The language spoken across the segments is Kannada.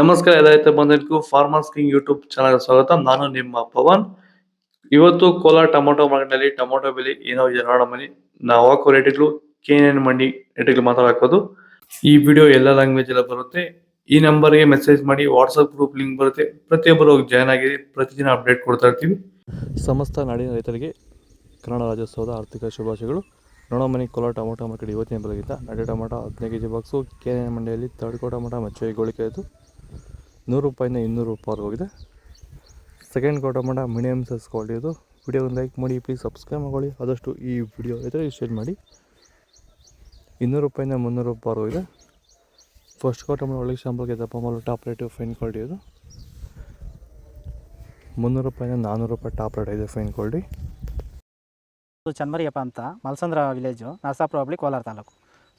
ನಮಸ್ಕಾರ ಎಲ್ಲ ಬಂದಿದ್ದಕ್ಕೂ ಫಾರ್ಮರ್ಸ್ ಕಿಂಗ್ ಯೂಟ್ಯೂಬ್ ಚಾನಲ್ ಸ್ವಾಗತ. ನಾನು ನಿಮ್ಮ ಪವನ್. ಇವತ್ತು ಕೋಲಾರ ಟೊಮೊಟೊ ಮಾರ್ಕೆಟ್ನಲ್ಲಿ ಟೊಮೊಟೊ ಬೆಲೆ ಏನೋ ಇದೆ ನೋಡೋ ಮನಿ ನಾವು ಹಾಕೋ ರೇಟ್ಗಳು ಕೆ ಎನ್ ಮಂಡಿ ರೇಟ್ಗಳು ಮಾತಾಡೋದು ಈ ವಿಡಿಯೋ ಎಲ್ಲ ಲ್ಯಾಂಗ್ವೇಜ್ ಎಲ್ಲ ಬರುತ್ತೆ. ಈ ನಂಬರ್ಗೆ ಮೆಸೇಜ್ ಮಾಡಿ ವಾಟ್ಸಪ್ ಗ್ರೂಪ್ ಲಿಂಕ್ ಬರುತ್ತೆ. ಪ್ರತಿಯೊಬ್ಬರು ಜಾಯ್ನ್ ಆಗಿ ಪ್ರತಿದಿನ ಅಪ್ಡೇಟ್ ಕೊಡ್ತಾ ಇರ್ತೀವಿ. ಸಮಸ್ತ ನಾಡಿನ ರೈತರಿಗೆ ಕನ್ನಡ ರಾಜ್ಯೋತ್ಸವದ ಆರ್ಥಿಕ ಶುಭಾಶಯಗಳು. ನೋಡೋ ಮನೆ ಕೋಲಾರ ಟೊಮೊಟೊ ಮಾರ್ಕೆಟ್ ಇವತ್ತಿನ ಬೆಳಗ್ಗೆ ನಡೆ ಟೊಮೊಟೊ ಹದಿನೈದು K G box K N ಮಂಡಿಯಲ್ಲಿ ತರ್ಡ್ಕೋ ಟೊಮೊಟೊ ಮಚ್ಚೆ ಗೋಳಿಕೆ ಆಯಿತು ನೂರು ರೂಪಾಯಿಂದ ಇನ್ನೂರು ರೂಪಾಯಿ ಹೋಗಿದೆ. ಸೆಕೆಂಡ್ ಕೋಟಮಂಡ ಮೀಡಿಯಮ್ ಸೈಜ್ ಕ್ವಾಲಿಟಿ ಇದು. ವಿಡಿಯೋ ಲೈಕ್ ಮಾಡಿ ಪ್ಲೀಸ್ ಸಬ್ಸ್ಕ್ರೈಬ್ ಮಾಡಿ ಆದಷ್ಟು ಈ ವಿಡಿಯೋ ಇದ್ದರೆ ಶೇರ್ ಮಾಡಿ. ಇನ್ನೂರು ರೂಪಾಯಿಂದ ಮುನ್ನೂರು ರೂಪಾಯಿ ಹೋಗಿದೆ. ಫಸ್ಟ್ ಕೋಟಮಂಡ ಒಳ್ಳೆ ಶಾಂಪಲ್ಗೆ ದಪ್ಪ ಮಾಲು ಟಾಪ್ ರೇಟು ಫೈನ್ ಕ್ವಾಲಿಟಿ ಇದು. ಮುನ್ನೂರು ರೂಪಾಯಿಂದ ನಾನ್ನೂರು ರೂಪಾಯಿ ಟಾಪ್ ರೇಟ್ ಇದೆ ಫೈನ್ ಕ್ವಾಲಿಟಿ ಇದು ಚನ್ಮರಿಯಪ್ಪ ಅಂತ ಮಲ್ಸಂದ್ರ ವಿಲೇಜು ನರಸಾಪುರ ಹೋಬಳಿ ಕೋಲಾರ ತಾಲೂಕು.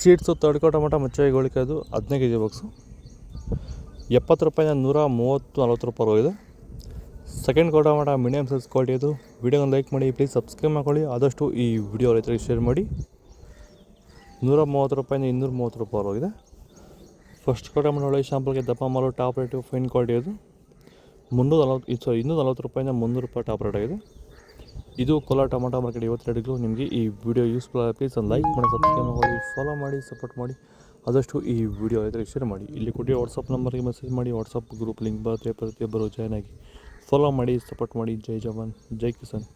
ಸೀಡ್ಸು ತಡ್ಕೋ ಟೊಮೊಟೊ ಮಚ್ಚಾಗಿ ಅದು ಹದಿನೈದು ಕೆ ಜಿ ಬಾಕ್ಸು. ಎಪ್ಪತ್ತು ರೂಪಾಯಿಂದ ನೂರ ಮೂವತ್ತು, ನಲ್ವತ್ತು ರೂಪಾಯಿ ಹೋಗಿದೆ ಸೆಕೆಂಡ್ ಕೋಟ ಮಾಡ ಮೀಡಿಯಮ್ ಸೈಜ್ ಕ್ವಾಲಿಟಿ ಅದು ವಿಡಿಯೋನ ಲೈಕ್ ಮಾಡಿ, ಪ್ಲೀಸ್ ಸಬ್ಸ್ಕ್ರೈಬ್ ಮಾಡ್ಕೊಳ್ಳಿ. ಆದಷ್ಟು ಈ ವಿಡಿಯೋ ರೈತರಿಗೆ ಶೇರ್ ಮಾಡಿ. ನೂರ ಮೂವತ್ತು ರೂಪಾಯಿಂದ ಇನ್ನೂರ ಮೂವತ್ತು ರೂಪಾಯಿ ಹೋಗಿದೆ ಫಸ್ಟ್ ಕೋಟ ಮಾಡಿ ಒಳ್ಳೆ ಶಾಂಪಲ್ಗೆ ದಪ್ಪ ಮಾಲು ಟಾಪ್ ರೇಟು, ಫೈನ್ ಕ್ವಾಲಿಟಿ ಅದು ಮುನ್ನೂರ ನಲ್ವತ್ತು ಇದು ಸಾರಿ ಇನ್ನೂರ ನಲ್ವತ್ತು ರೂಪಾಯಿಂದ ಮುನ್ನೂರು ರೂಪಾಯಿ ಟಾಪ್ ರೇಟ್ ಆಗಿದೆ. ಇದು ಕೋಲಾರ ಟೊಮೊಟೊ ಮಾರ್ಕೆಟ್ ಇವತ್ತು ರೇಟ್ಗಳು ನಿಮಗೆ ಈ ವಿಡಿಯೋ ಯೂಸ್ಫುಲ್ ಆಗಿ ಪ್ಲೀಸ್ ಒಂದು ಲೈಕ್ ಮಾಡಿ ಸಬ್ಸ್ಕ್ರೈಬ್ ಮಾಡಿ ಫಾಲೋ ಮಾಡಿ ಸಪೋರ್ಟ್ ಮಾಡಿ. ಆದಷ್ಟು ಈ ವಿಡಿಯೋ ಇದ್ದರೆ ಶೇರ್ ಮಾಡಿ. ಇಲ್ಲಿ ಕೊಟ್ಟು ವಾಟ್ಸಪ್ ನಂಬರ್ಗೆ ಮೆಸೇಜ್ ಮಾಡಿ. ವಾಟ್ಸಪ್ ಗ್ರೂಪ್ ಲಿಂಕ್ ಬರುತ್ತೆ. ಪ್ರತಿಯೊಬ್ಬರು ಜಾಯ್ನ್ ಆಗಿ. ಫಾಲೋ ಮಾಡಿ ಸಪೋರ್ಟ್ ಮಾಡಿ. ಜೈ ಜವಾನ್. ಜೈ ಕಿಸಾನ್.